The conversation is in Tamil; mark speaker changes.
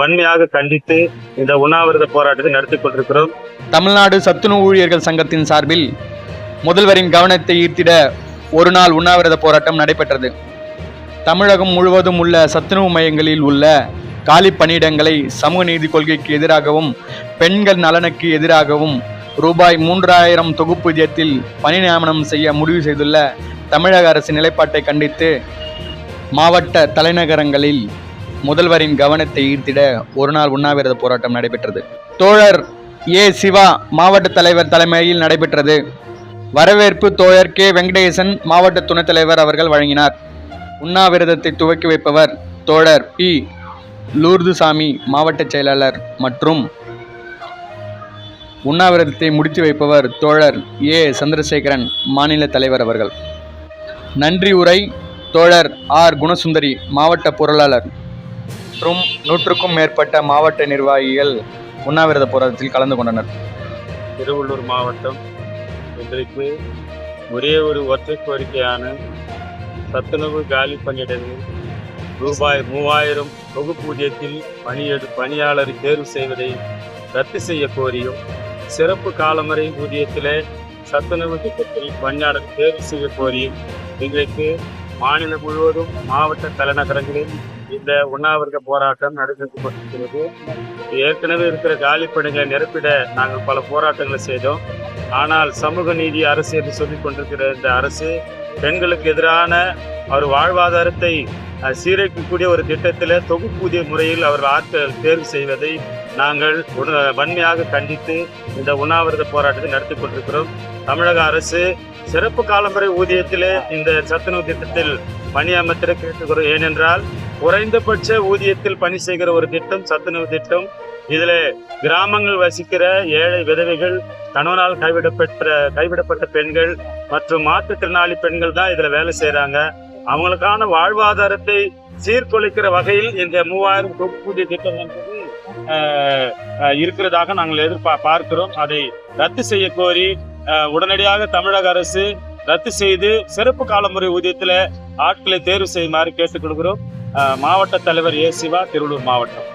Speaker 1: வன்மையாக கண்டித்து இந்த உண்ணாவிரத போராட்டத்தை நடத்தி கொண்டிருக்கிறோம்.
Speaker 2: தமிழ்நாடு சத்துணவு ஊழியர்கள் சங்கத்தின் சார்பில் முதல்வரின் கவனத்தை ஈர்த்திட ஒரு நாள் உண்ணாவிரத போராட்டம் நடைபெற்றது. தமிழகம் முழுவதும் உள்ள சத்துணவு மையங்களில் உள்ள காலி பணியிடங்களை சமூக நீதி கொள்கைக்கு எதிராகவும் பெண்கள் நலனுக்கு எதிராகவும் ரூபாய் மூன்றாயிரம் தொகுப்பு தொகுப்பூதியத்தில் பணி நியமனம் செய்ய முடிவு செய்துள்ள தமிழக அரசின் நிலைப்பாட்டை கண்டித்து மாவட்ட தலைநகரங்களில் முதல்வரின் கவனத்தை ஈர்த்திட ஒரு நாள் உண்ணாவிரத போராட்டம் நடைபெற்றது. தோழர் ஏ. சிவா மாவட்ட தலைவர் தலைமையில் நடைபெற்றது. வரவேற்பு தோழர் கே. வெங்கடேசன் மாவட்ட துணைத் தலைவர் அவர்கள் வழங்கினார். உண்ணாவிரதத்தை துவக்கி வைப்பவர் தோழர் பி. லூர்துசாமி மாவட்ட செயலாளர் மற்றும் உண்ணாவிரதத்தை முடித்து வைப்பவர் தோழர் ஏ. சந்திரசேகரன் மாநில தலைவர் அவர்கள். நன்றி உரை தோழர் ஆர். குணசுந்தரி மாவட்ட பொருளாளர். மற்றும் நூற்றுக்கும் மேற்பட்ட மாவட்ட நிர்வாகிகள் உண்ணாவிரத போராட்டத்தில் கலந்து கொண்டனர்.
Speaker 1: திருவள்ளூர் மாவட்டம் இன்றைக்கு ஒரே ஒரு ஒற்றை கோரிக்கையான சத்துணவு காலி பணியிடங்கள் ரூபாய் மூவாயிரம் தொகுப்பூதியத்தில் பணியெடு பணியாளர் தேர்வு செய்வதை ரத்து செய்ய கோரியும் சிறப்பு காலமுறை ஊதியத்தில் சத்துணவு திட்டத்தில் பணியாளர் தேர்வு செய்ய கோரியும் இன்றைக்கு மாநிலம் முழுவதும் மாவட்ட தலைநகரங்களில் இந்த உண்ணாவிரத போராட்டம் நடத்தப்பட்டிருக்கிறது ஏற்கனவே இருக்கிற காலிப்பணிகளை நிரப்பிட நாங்கள் பல போராட்டங்களை செய்தோம். ஆனால் சமூக நீதி அரசு என்று சொல்லிக் கொண்டிருக்கிற இந்த அரசு பெண்களுக்கு எதிரான அவர் வாழ்வாதாரத்தை சீரழிக்கக்கூடிய ஒரு திட்டத்தில் தொகுப்பூதிய முறையில் அவர் ஆட்கள் தேர்வு செய்வதை நாங்கள் வன்மையாக கண்டித்து இந்த உண்ணாவிரத போராட்டத்தை நடத்தி கொண்டிருக்கிறோம். தமிழக அரசு சிறப்பு காலமுறை ஊதியத்திலே இந்த சத்துணவு திட்டத்தில் பணியமர்த்திட கேட்டுக்கிறோம் ஏனென்றால் குறைந்தபட்ச ஊதியத்தில் பணி செய்கிற ஒரு திட்டம் சத்துணவு திட்டம். இதுல கிராமங்கள் வசிக்கிற ஏழை விதவைகள் கணவனால் கைவிடப்பட்ட கைவிடப்பட்ட பெண்கள் மற்றும் மாற்றுத்திறனாளி பெண்கள் தான் இதுல வேலை செய்யறாங்க அவங்களுக்கான வாழ்வாதாரத்தை சீர்குலைக்கிற வகையில் இந்த மூவாயிரம் தொகுப்பூதிய திட்டம் என்பது இருக்கிறதாக நாங்கள் எதிர்பார்க்கிறோம் அதை ரத்து செய்ய கோரி உடனடியாக தமிழக அரசு ரத்து செய்து சிறப்பு காலமுறை ஊதியத்தில் ஆட்களை தேர்வு செய்யுமாறு கேட்டுக்கொள்கிறோம். மாவட்ட தலைவர் ஏ சிவா திருவள்ளூர் மாவட்டம்.